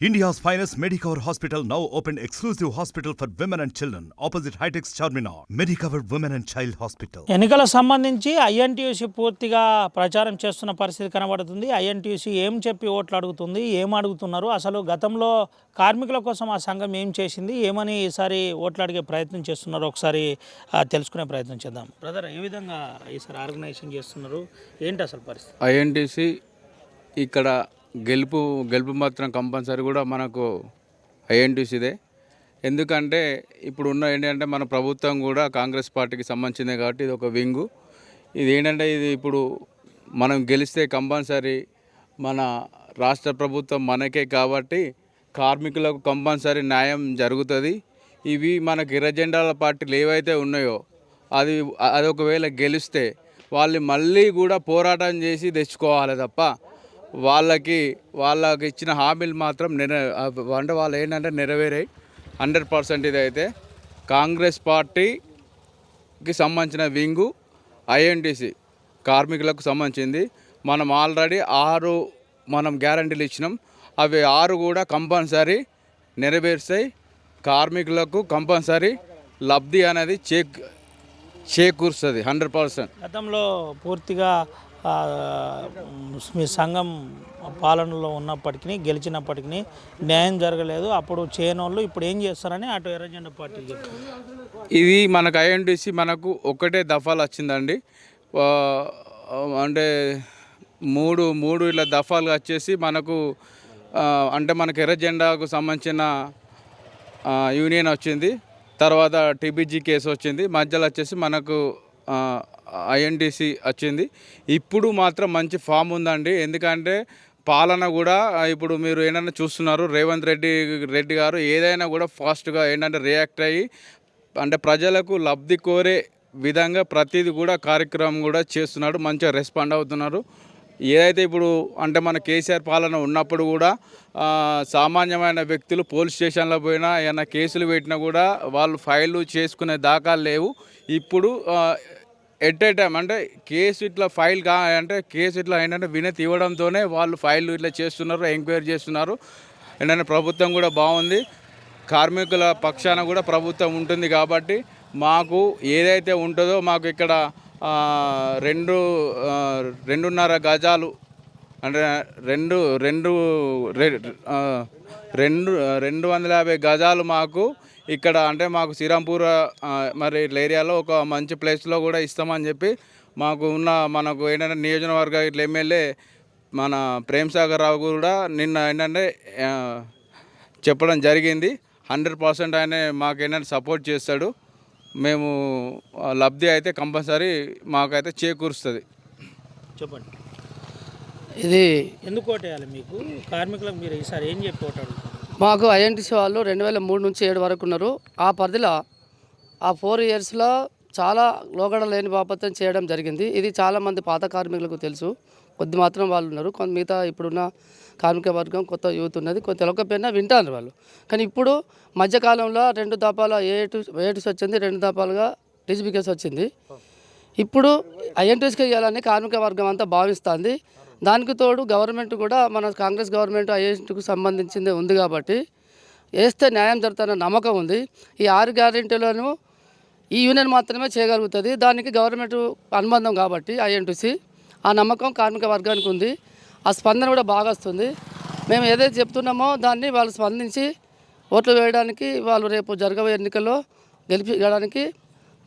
India's finest Medicover Hospital now open exclusive hospital for women and children opposite Hightex Charminar. Medicover Women and Child Hospital. ఎన్నికల సంబంధించి INTUC పూర్తిగా ప్రచారం చేస్తున్న పరిస్థితి కనబడుతుంది. ఐఎన్టీయూసీ ఏం చెప్పి ఓట్లు అడుగుతుంది? ఏం అడుగుతున్నారు? అసలు గతంలో కార్మికుల కోసం ఆ సంఘం ఏం చేసింది? ఏమని ఈసారి ఓట్లు అడిగే ప్రయత్నం చేస్తున్నారు ఒకసారి తెలుసుకునే ప్రయత్నం చేద్దాం. బ్రదర్ ఏ విధంగా ఈసారి ఆర్గనైజేషన్ చేస్తున్నారు? ఏంటి అసలు పరిస్థితి? ఐఎన్టీసీ ఇక్కడ గెలుపు గెలుపు మాత్రం కంపల్సరీ కూడా మనకు ఐఎన్టీసీదే ఎందుకంటే ఇప్పుడు ఉన్న ఏంటంటే మన ప్రభుత్వం కూడా కాంగ్రెస్ పార్టీకి సంబంధించిందే కాబట్టి ఇది ఒక వింగు. ఇది ఏంటంటే ఇది ఇప్పుడు మనం గెలిస్తే కంపల్సరీ మన రాష్ట్ర ప్రభుత్వం మనకే కాబట్టి కార్మికులకు కంపల్సరీ న్యాయం జరుగుతుంది. ఇవి మనకి ఇరజెండాల పార్టీలు ఏవైతే ఉన్నాయో అది అది ఒకవేళ గెలిస్తే వాళ్ళు మళ్ళీ కూడా పోరాటం చేసి తెచ్చుకోవాలి తప్ప వాళ్ళకి వాళ్ళకి ఇచ్చిన హామీలు మాత్రం నెర అంటే వాళ్ళు ఏంటంటే నెరవేరాయి. హండ్రెడ్ పర్సెంట్ ఇదైతే. కాంగ్రెస్ పార్టీకి సంబంధించిన వింగు ఐఎన్టీసీ కార్మికులకు సంబంధించింది. మనం ఆల్రెడీ ఆరు మనం గ్యారంటీలు ఇచ్చినాం. అవి ఆరు కూడా కంపల్సరీ నెరవేరుస్తాయి. కార్మికులకు కంపల్సరీ లబ్ధి అనేది చేక్ చేకూరుస్తుంది హండ్రెడ్ పర్సెంట్. గతంలో పూర్తిగా మీ సంఘం పాలనలో ఉన్నప్పటికీ గెలిచినప్పటికీ న్యాయం జరగలేదు. అప్పుడు చేయనోళ్ళు ఇప్పుడు ఏం చేస్తారని అటు ఎర్రజెండా పార్టీ ఇది మనకు ఐఎన్టీసీ మనకు ఒకటే దఫాలు వచ్చిందండి. అంటే మూడు మూడు ఇలా దఫాలు వచ్చేసి మనకు అంటే మనకు ఎర్ర జెండాకు సంబంధించిన యూనియన్ వచ్చింది. తర్వాత టీబీజీ కేసు వచ్చింది. మధ్యలో వచ్చేసి మనకు ఐఎన్టీసీ వచ్చింది. ఇప్పుడు మాత్రం మంచి ఫామ్ ఉందండి. ఎందుకంటే పాలన కూడా ఇప్పుడు మీరు ఏంటంటే చూస్తున్నారు రేవంత్ రెడ్డి రెడ్డి గారు ఏదైనా కూడా ఫాస్ట్గా ఏంటంటే రియాక్ట్ అయ్యి అంటే ప్రజలకు లబ్ధి కోరే విధంగా ప్రతిదీ కూడా కార్యక్రమం కూడా చేస్తున్నాడు. మంచిగా రెస్పాండ్ అవుతున్నారు. ఏదైతే ఇప్పుడు అంటే మన కేసీఆర్ పాలన ఉన్నప్పుడు కూడా సామాన్యమైన వ్యక్తులు పోలీస్ స్టేషన్లో పోయినా ఏమైనా కేసులు పెట్టినా కూడా వాళ్ళు ఫైళ్ళు చేసుకునే దాఖలు లేవు. ఇప్పుడు ఎట్ ఏ టైం అంటే కేసు ఇట్లా ఫైల్ కా అంటే కేసు ఇట్లా ఏంటంటే వినతి ఇవ్వడంతోనే వాళ్ళు ఫైల్ ఇట్లా చేస్తున్నారు ఎంక్వైరీ చేస్తున్నారు. ఏంటంటే ప్రభుత్వం కూడా బాగుంది. కార్మికుల పక్షాన కూడా ప్రభుత్వం ఉంటుంది కాబట్టి మాకు ఏదైతే ఉంటుందో మాకు ఇక్కడ రెండు రెండున్నర గజాలు అంటే రెండు రెండు రెండు రెండు వందల యాభై గజాలు మాకు ఇక్కడ అంటే మాకు శ్రీరాంపూర్ మరి ఇట్లా ఏరియాలో ఒక మంచి ప్లేస్లో కూడా ఇస్తామని చెప్పి మాకు ఉన్న మనకు ఏంటంటే నియోజకవర్గ ఇట్లా ఎమ్మెల్యే మన ప్రేమ్ సాగర్ రావు కూడా నిన్న ఏంటంటే చెప్పడం జరిగింది. హండ్రెడ్ పర్సెంట్ ఆయన మాకు ఏంటంటే సపోర్ట్ చేస్తాడు. మేము లబ్ధి అయితే కంపల్సరీ మాకైతే చేకూరుస్తుంది. చెప్పండి. ఇది ఎందుకు ఓటేయాలి మీకు? కార్మికులకు మీరు ఈసారి ఏం చెప్పి ఓటు అడుగుతారు మాకు ఐఎన్టీసీ వాళ్ళు రెండు వేల మూడు నుంచి ఏడు వరకు ఉన్నారు. ఆ పరిధిలో ఆ ఫోర్ ఇయర్స్లో చాలా లోగడ లేని బాపత్యం చేయడం జరిగింది. ఇది చాలామంది పాత కార్మికులకు తెలుసు. కొద్ది మాత్రం వాళ్ళు ఉన్నారు. కొంత మిగతా ఇప్పుడున్న కార్మిక వర్గం కొత్త యూత్ ఉన్నది. కొంత తెలకపోయినా వింటారు వాళ్ళు. కానీ ఇప్పుడు మధ్యకాలంలో రెండు దపాల ఏటు ఏటుస్ వచ్చింది రెండు దపాలుగా టీజీబీకేస్ వచ్చింది. ఇప్పుడు ఐఎన్టీఎస్కి ఇవ్వాలని కార్మిక వర్గం అంతా భావిస్తుంది. దానికి తోడు గవర్నమెంట్ కూడా మన కాంగ్రెస్ గవర్నమెంట్ ఐఎన్టీకి సంబంధించింది ఉంది కాబట్టి వేస్తే న్యాయం జరుగుతున్న నమ్మకం ఉంది. ఈ ఆరు గ్యారెంటీలను ఈ యూనియన్ మాత్రమే చేయగలుగుతుంది. దానికి గవర్నమెంట్ అనుబంధం కాబట్టి ఐఎన్టీసీ ఆ నమ్మకం కార్మిక వర్గానికి ఉంది. ఆ స్పందన కూడా బాగా వస్తుంది. మేము ఏదైతే చెప్తున్నామో దాన్ని వాళ్ళు స్పందించి ఓట్లు వేయడానికి వాళ్ళు రేపు జరగబోయే ఎన్నికల్లో గెలిపించడానికి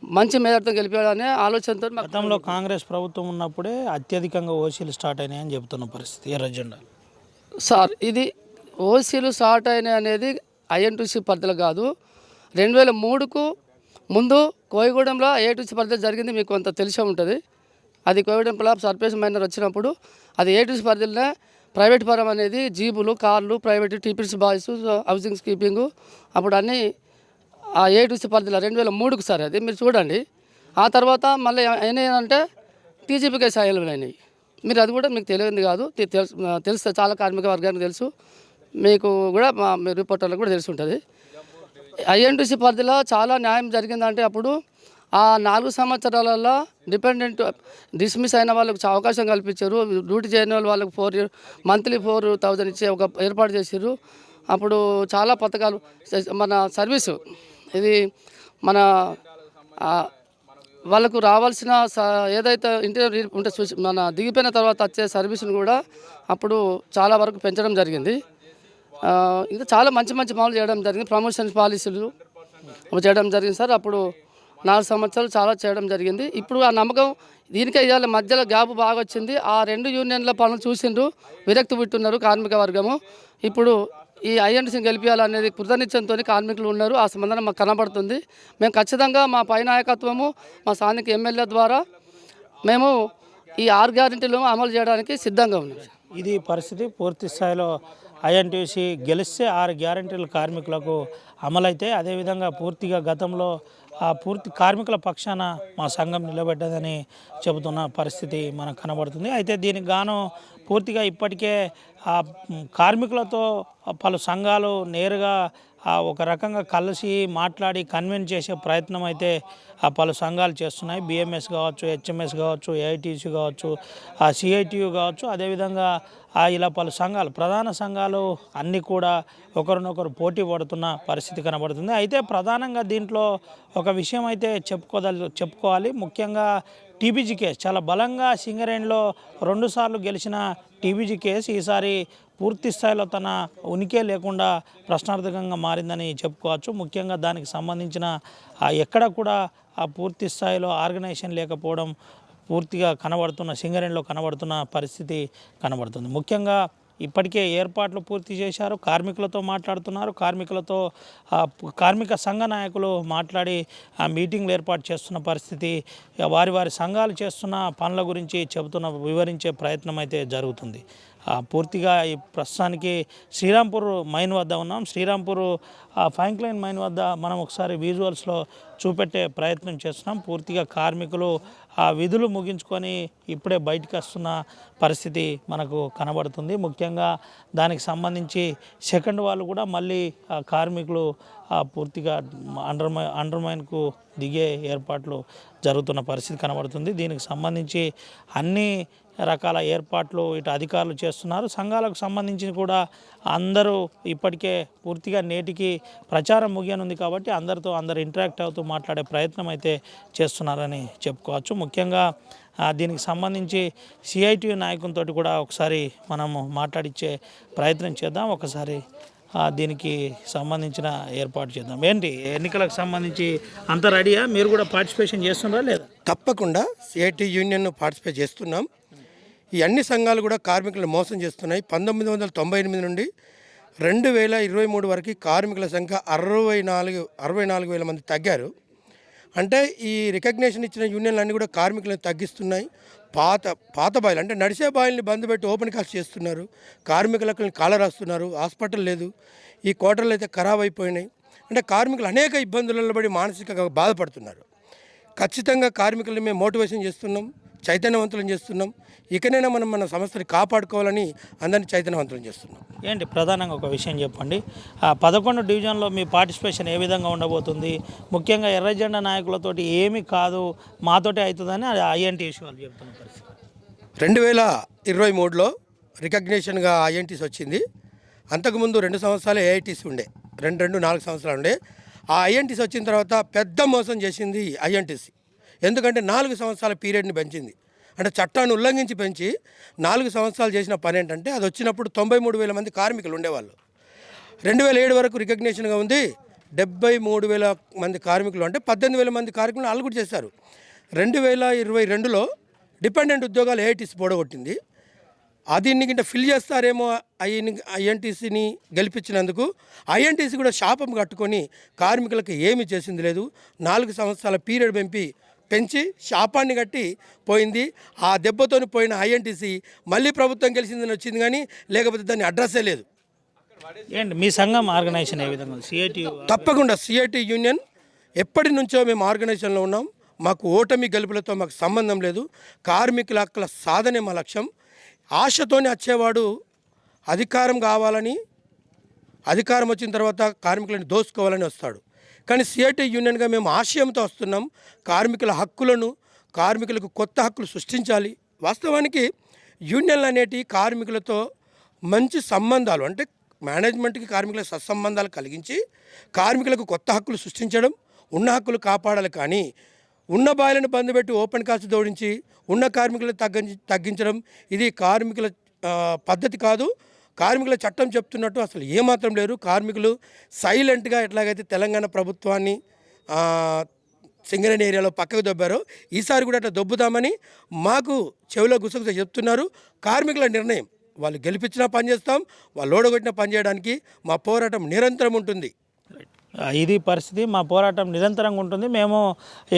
మంచి మేరతో గెలిపించాలనే ఆలోచనతో గతంలో కాంగ్రెస్ ప్రభుత్వం ఉన్నప్పుడే అత్యధికంగా ఓసీలు స్టార్ట్ అయినాయని చెప్తున్న పరిస్థితి ఎర్రజెండా సార్ ఇది ఓసీలు స్టార్ట్ అయినాయి అనేది ఐఎన్టీసీ పరిధిలో కాదు. రెండు వేల మూడుకు ముందు కోయగూడెంలో ఏటీసీ పరిధిలో జరిగింది మీకు కొంత తెలిసే ఉంటుంది. అది కోయగూడెం ప్లాప్ సర్ఫేస్ మైనర్ వచ్చినప్పుడు అది ఏటీసీ పరిధిలోనే ప్రైవేట్ పరం అనేది జీబులు కార్లు ప్రైవేట్ టీపీసీ బాయ్స్ హౌసింగ్ స్కీపింగ్ అప్పుడు అన్నీ ఆ ఏటీసీ పరిధిలో రెండు వేల మూడుకు సార్ అది మీరు చూడండి. ఆ తర్వాత మళ్ళీ ఏంటంటే టీజీపీకే సాయలు అయినాయి. మీరు అది కూడా మీకు తెలియదు కాదు తె- తెలుసు చాలా కార్మిక వర్గానికి తెలుసు. మీకు కూడా మా మీ రిపోర్టర్లకు కూడా తెలిసి ఉంటుంది. ఐఎన్టీసీ పరిధిలో చాలా న్యాయం జరిగిందంటే అప్పుడు ఆ నాలుగు సంవత్సరాలలో డిపెండెంట్ డిస్మిస్ అయిన వాళ్ళకి అవకాశం కల్పించారు. డ్యూటీ చేయని వాళ్ళు వాళ్ళకి ఫోర్ మంత్లీ ఫోర్ థౌజండ్ ఇచ్చే ఒక ఏర్పాటు చేసారు అప్పుడు చాలా పథకాలు మన సర్వీసు ఇది మన వాళ్ళకు రావాల్సిన స- ఏదైతే ఇంటర్వ్యూ ఉంటే చూసి మన దిగిపోయిన తర్వాత వచ్చే సర్వీసును కూడా అప్పుడు చాలా వరకు పెంచడం జరిగింది. ఇంకా చాలా మంచి మంచి పనులు చేయడం జరిగింది. ప్రమోషన్ పాలసీలు చేయడం జరిగింది సార్. అప్పుడు నాలుగు సంవత్సరాలు చాలా చేయడం జరిగింది. ఇప్పుడు ఆ నమ్మకం దీనికే ఇవాళ మధ్యలో గ్యాప్ బాగా వచ్చింది. ఆ రెండు యూనియన్ల పనులు చూసిండ్రు విరక్తి పుట్టున్నారు కార్మిక వర్గము. ఇప్పుడు ఈ ఐఎన్టీసీని గెలిపించాలనేది కృతనిశ్చయంతో కార్మికులు ఉన్నారు. ఆ సంబంధం మాకు కనబడుతుంది. మేము ఖచ్చితంగా మా పై నాయకత్వము మా స్థానిక ఎమ్మెల్యే ద్వారా మేము ఈ ఆరు గ్యారెంటీలు అమలు చేయడానికి సిద్ధంగా ఉన్నాం. ఇది పరిస్థితి పూర్తి స్థాయిలో ఐఎన్టీసీ గెలిస్తే ఆరు గ్యారంటీలు కార్మికులకు అమలైతే అదేవిధంగా పూర్తిగా గతంలో ఆ పూర్తి కార్మికుల పక్షాన మా సంఘం నిలబెట్టదని చెబుతున్న పరిస్థితి మనకు కనబడుతుంది. అయితే దీనికి గాను పూర్తిగా ఇప్పటికే ఆ కార్మికులతో పలు సంఘాలు నేరుగా ఒక రకంగా కలిసి మాట్లాడి కన్విన్స్ చేసే ప్రయత్నం అయితే ఆ పలు సంఘాలు చేస్తున్నాయి. బిఎంఎస్ కావచ్చు హెచ్ఎంఎస్ కావచ్చు ఏఐటీసీ కావచ్చు ఆ సిఐటియు కావచ్చు. అదేవిధంగా ఆ ఇలా పలు సంఘాలు ప్రధాన సంఘాలు అన్నీ కూడా ఒకరినొకరు పోటీ పడుతున్న పరిస్థితి కనబడుతుంది. అయితే ప్రధానంగా దీంట్లో ఒక విషయం అయితే చెప్పుకోదలు చెప్పుకోవాలి. ముఖ్యంగా టీబీజీ కేసు. చాలా బలంగా సింగరేణిలో రెండుసార్లు గెలిచిన టీబీజీ కేసు ఈసారి పూర్తి స్థాయిలో తన ఉనికే లేకుండా ప్రశ్నార్థకంగా మారిందని చెప్పుకోవచ్చు. ముఖ్యంగా దానికి సంబంధించిన ఎక్కడ కూడా ఆ పూర్తి స్థాయిలో ఆర్గనైజేషన్ లేకపోవడం పూర్తిగా కనబడుతున్న సింగరేణిలో కనబడుతున్న పరిస్థితి కనబడుతుంది. ముఖ్యంగా ఇప్పటికే ఏర్పాట్లు పూర్తి చేశారు. కార్మికులతో మాట్లాడుతున్నారు. కార్మికులతో కార్మిక సంఘ నాయకులు మాట్లాడి ఆ మీటింగ్లు ఏర్పాటు చేస్తున్న పరిస్థితి వారి వారి సంఘాలు చేస్తున్న పనుల గురించి చెబుతున్న వివరించే ప్రయత్నం అయితే జరుగుతుంది. ఆ, పూర్తిగా ఈ ప్రస్తుతానికి శ్రీరాంపూర్ మైన్ వద్ద ఉన్నాం. శ్రీరాంపూర్ ఆ మైన్ వద్ద మనం ఒకసారి విజువల్స్లో చూపెట్టే ప్రయత్నం చేస్తున్నాం. పూర్తిగా కార్మికులు ఆ విధులు ముగించుకొని ఇప్పుడే బయటకు వస్తున్న పరిస్థితి మనకు కనబడుతుంది. ముఖ్యంగా దానికి సంబంధించి సెకండ్ వాళ్ళు కూడా మళ్ళీ కార్మికులు పూర్తిగా అండర్మై అండర్మైన్కు దిగే ఏర్పాట్లు జరుగుతున్న పరిస్థితి కనబడుతుంది. దీనికి సంబంధించి అన్ని రకాల ఏర్పాట్లు ఇటు అధికారులు చేస్తున్నారు. సంఘాలకు సంబంధించి కూడా అందరూ ఇప్పటికే పూర్తిగా నేటికి ప్రచారం ముగియనుంది కాబట్టి అందరితో అందరు ఇంటరాక్ట్ అవుతూ మాట్లాడే ప్రయత్నం అయితే చేస్తున్నారని చెప్పుకోవచ్చు. ముఖ్యంగా దీనికి సంబంధించి సిఐటియు నాయకులతో కూడా ఒకసారి మనము మాట్లాడిచ్చే ప్రయత్నం చేద్దాం. ఒకసారి దీనికి సంబంధించిన ఏర్పాటు చేద్దాం. ఏంటి ఎన్నికలకు సంబంధించి అంత రెడీయా? మీరు కూడా పార్టిసిపేషన్ చేస్తున్నారా లేదా? తప్పకుండా సిఐటి యూనియన్ పార్టిసిపేట్ చేస్తున్నాం. ఈ అన్ని సంఘాలు కూడా కార్మికులను మోసం చేస్తున్నాయి. పంతొమ్మిది వందల తొంభై ఎనిమిది నుండి రెండు వేల ఇరవై మూడు వరకు కార్మికుల సంఖ్య అరవై నాలుగు అరవై నాలుగు వేల మంది తగ్గారు. అంటే ఈ రికగ్నేషన్ ఇచ్చిన యూనియన్లు అన్నీ కూడా కార్మికులను తగ్గిస్తున్నాయి. పాత పాత బాయిలు అంటే నడిచే బాయిల్ని బంద్ పెట్టి ఓపెన్ కాస్ట్ చేస్తున్నారు. కార్మికులకు కాల రాస్తున్నారు హాస్పిటల్ లేదు ఈ కోటర్లు అయితే ఖరాబ్ అయిపోయినాయి. అంటే కార్మికులు అనేక ఇబ్బందులలో పడి మానసికంగా బాధపడుతున్నారు. ఖచ్చితంగా కార్మికులను మేము మోటివేషన్ చేస్తున్నాం. చైతన్యవంతులను చేస్తున్నాం. ఇకనైనా మనం మన సంస్థని కాపాడుకోవాలని అందరినీ చైతన్యవంతులను చేస్తున్నాం. ఏంటి? ప్రధానంగా ఒక విషయం చెప్పండి. ఆ పదకొండు డివిజన్లో మీ పార్టిసిపేషన్ ఏ విధంగా ఉండబోతుంది? ముఖ్యంగా ఎర్రజెండా నాయకులతోటి ఏమీ కాదు మాతోటే అవుతుందని అది ఐఎన్టీసీ వాళ్ళు చెప్తున్న పరిస్థితి. రెండు వేల ఇరవై మూడులో రికగ్నేషన్గా ఐఎన్టీసీ వచ్చింది. అంతకుముందు రెండు సంవత్సరాలు ఏఐటీసీ ఉండే. రెండు రెండు నాలుగు సంవత్సరాలు ఉండే. ఆ ఐఎన్టీసీ వచ్చిన తర్వాత పెద్ద మోసం చేసింది ఐఎన్టీసీ ఎందుకంటే నాలుగు సంవత్సరాల పీరియడ్ని పెంచింది. అంటే చట్టాన్ని ఉల్లంఘించి పెంచి నాలుగు సంవత్సరాలు చేసిన పని ఏంటంటే అది వచ్చినప్పుడు తొంభై మూడు వేల మంది కార్మికులు ఉండేవాళ్ళు. రెండు వేల ఏడు వరకు రికగ్నేషన్గా ఉంది. డెబ్బై మూడు వేల మంది కార్మికులు అంటే పద్దెనిమిది వేల మంది కార్మికులను అలుగుడు చేశారు. రెండు వేల ఇరవై రెండులో డిపెండెంట్ ఉద్యోగాలు ఏఐటీసీ పొడగొట్టింది. అది ఇన్నికింట ఫిల్ చేస్తారేమో ఐ ఐఎన్టీసీని గెలిపించినందుకు ఐఎన్టీసీ కూడా శాపం కట్టుకొని కార్మికులకు ఏమీ చేసింది లేదు. నాలుగు సంవత్సరాల పీరియడ్ పెంపి పెంచి శాపాన్ని కట్టి పోయింది. ఆ దెబ్బతోని పోయిన ఐఎన్టీసీ మళ్ళీ ప్రభుత్వం గెలిచిందని వచ్చింది కానీ లేకపోతే దాన్ని అడ్రస్సే లేదు. ఏంటి మీ సంఘం ఆర్గనైజేషన్ ఏ విధంగా సిఐటి తప్పకుండా సిఐటి యూనియన్ ఎప్పటి నుంచో మేము ఆర్గనైజేషన్లో ఉన్నాం. మాకు ఓటమి గెలుపులతో మాకు సంబంధం లేదు. కార్మికుల హక్కుల సాధనే మా లక్ష్యం. ఆశతోనే వచ్చేవాడు అధికారం కావాలని అధికారం వచ్చిన తర్వాత కార్మికులను దోసుకోవాలని వస్తాడు. కానీ సిఐటి యూనియన్గా మేము ఆశయంతో వస్తున్నాం. కార్మికుల హక్కులను కార్మికులకు కొత్త హక్కులు సృష్టించాలి. వాస్తవానికి యూనియన్లు అనేటి కార్మికులతో మంచి సంబంధాలు అంటే మేనేజ్మెంట్కి కార్మికులకు సత్సంబంధాలు కలిగించి కార్మికులకు కొత్త హక్కులు సృష్టించడం ఉన్న హక్కులు కాపాడాలి కానీ ఉన్న బాయిలను బంద్ పెట్టి ఓపెన్ కాస్ట్ జోడించి ఉన్న కార్మికులను తగ్గించి తగ్గించడం ఇది కార్మికుల పద్ధతి కాదు. కార్మికుల చట్టం చెప్తున్నట్టు అసలు ఏమాత్రం లేరు కార్మికులు సైలెంట్గా ఎట్లాగైతే తెలంగాణ ప్రభుత్వాన్ని సింగరేణి ఏరియాలో పక్కకు దొబ్బారో ఈసారి కూడా అట్లా దొబ్బుతామని మాకు చెవిలో గుసగుస చెప్తున్నారు. కార్మికుల నిర్ణయం వాళ్ళు గెలిపించినా పనిచేస్తాం వాళ్ళు ఓడగొట్టినా పనిచేయడానికి మా పోరాటం నిరంతరం ఉంటుంది. ఇది పరిస్థితి. మా పోరాటం నిరంతరంగా ఉంటుంది. మేము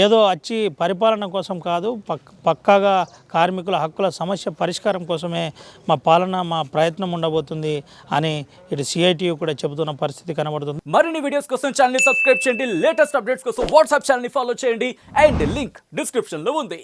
ఏదో వచ్చి పరిపాలన కోసం కాదు పక్ పక్కాగా కార్మికుల హక్కుల సమస్య పరిష్కారం కోసమే మా పాలన మా ప్రయత్నం ఉండబోతుంది అని ఇటు సిఐటియు కూడా చెబుతున్న పరిస్థితి కనబడుతుంది. మరిన్ని వీడియోస్ కోసం ఛానల్ సబ్స్క్రైబ్ చేయండి. లేటెస్ట్ అప్డేట్స్ కోసం వాట్సాప్ ఛానల్ని ఫాలో చేయండి. అండ్ లింక్ డిస్క్రిప్షన్లో ఉంది.